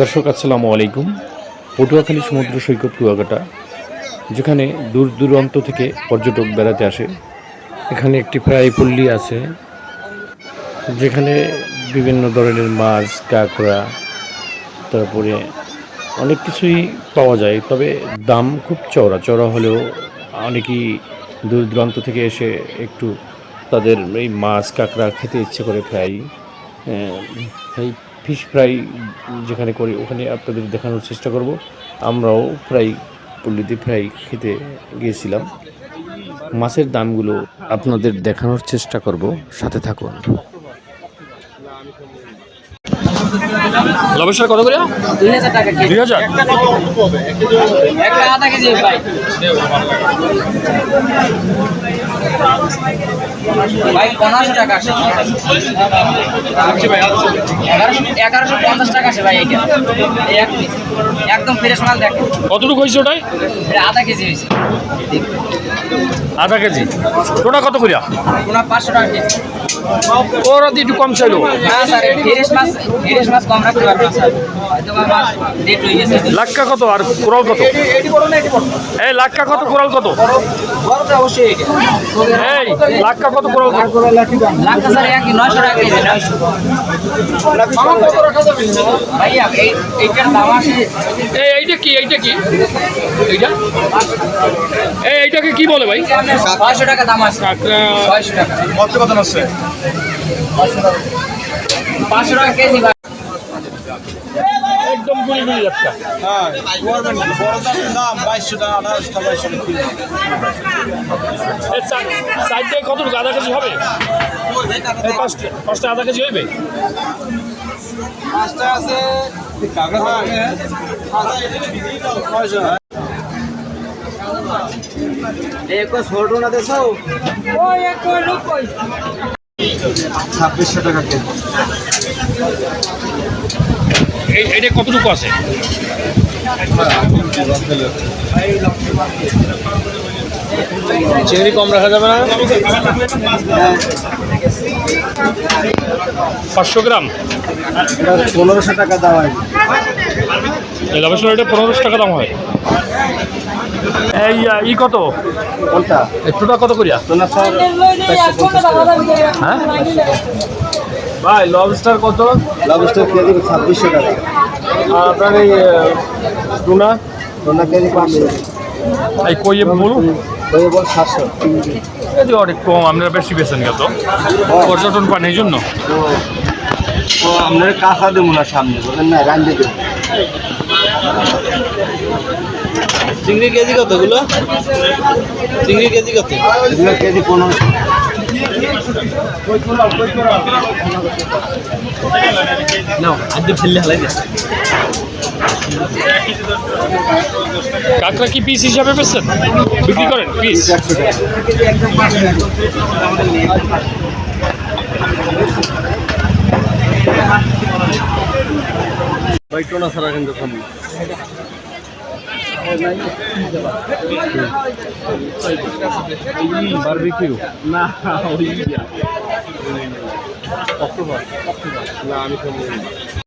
দর্শক, আসসালামু আলাইকুম। পটুয়াখালী সমুদ্র সৈকত কুয়াকাটা, যেখানে দূর দূরান্ত থেকে পর্যটক বেড়াতে আসে। এখানে একটি প্রায় পল্লী আছে, যেখানে বিভিন্ন ধরনের মাছ, কাঁকড়া, তারপরে অনেক কিছুই পাওয়া যায়, তবে দাম খুব চওড়া। চওড়া হলেও অনেকেই দূর দূরান্ত থেকে এসে একটু তাদের এই মাছ, কাঁকড়া খেতে ইচ্ছে করে ফ্রাই এই ফিশ ফ্রাই যেখানে করি, ওখানে আপনাদের দেখানোর চেষ্টা করব। আমরাও ফ্রাই পল্লীতে ফ্রাই খেতে গিয়েছিলাম। মাছের দামগুলো আপনাদের দেখানোর চেষ্টা করব। সাথে থাকুন। লবেশ্বর কত করে? দুই হাজার টাকা কেজি। দুই হাজার? একটা আধা কেজি ভাই। ভাই পনেরোশো টাকা আসে। এগারোশো পঞ্চাশ টাকা আসে ভাই একদম ফ্রেশ মাল দেখেন কতটুকু হয়েছে ওটাই? আধা কেজি হয়েছে। আধা কেজি। ওটা কত করিয়া? পাঁচশো টাকা কেজি। ওরা একটু কম গেছে। লাক্কা কত আর কোরাল কত? এই লাক্কা কত কোরাল কত? এই লাক্কা কত কোরাল এইটা কি এইটা কি? এইটা? এই এইটাকে কি বলে ভাই? ছয়শো টাকা দাম আছে। ছয়শো টাকা। পাঁচশো টাকা কেজি ভাই। একদম গুলি গুলি একটা। হ্যাঁ দাম বাইশশো টাকা আঠারোশো বাইশশো টাকা। কিলো কত আধা কেজি হবে? পাঁচটা পাঁচটা আধা কেজি হইবে? পাঁচটা আছে। ছয়শো ছাব্বিশশো টাকা কেজি। এই এটা কতটুকু আছে? চিংড়ি কম রাখা যাবে না? পাঁচশো গ্রাম? পনেরোশো টাকা দাম হয়। এই এটা পনেরোশো টাকা দাম হয়। এই ই কত? কোনটা? একটুটা কত করিয়া? স্যার হ্যাঁ? ভাই লবস্টার কত? লবস্টার কেজি ছাব্বিশশো টাকা। আর আপনার এই টুনা? তোনা কেজি পাঁচশো। এই কই বলুন? ওই বল সাতশো। অনেক কম আপনারা বেশি বেছেন গেল পর্যটন পান এই জন্য? আপনার কাঁচা দেবো না সামনে বলেন না রান দেবো। চিংড়ি কেজি কতগুলো চিংড়ি কেজি কত? কেজি পনেরোশো কাঁকড়া কি পিস হিসাবে বেচছেন? বিক্রি করেন পিস একশো ভাই টোনা ছাড়া কিন্তু কম বারবিকিউ না অক্টোবর না আমি কম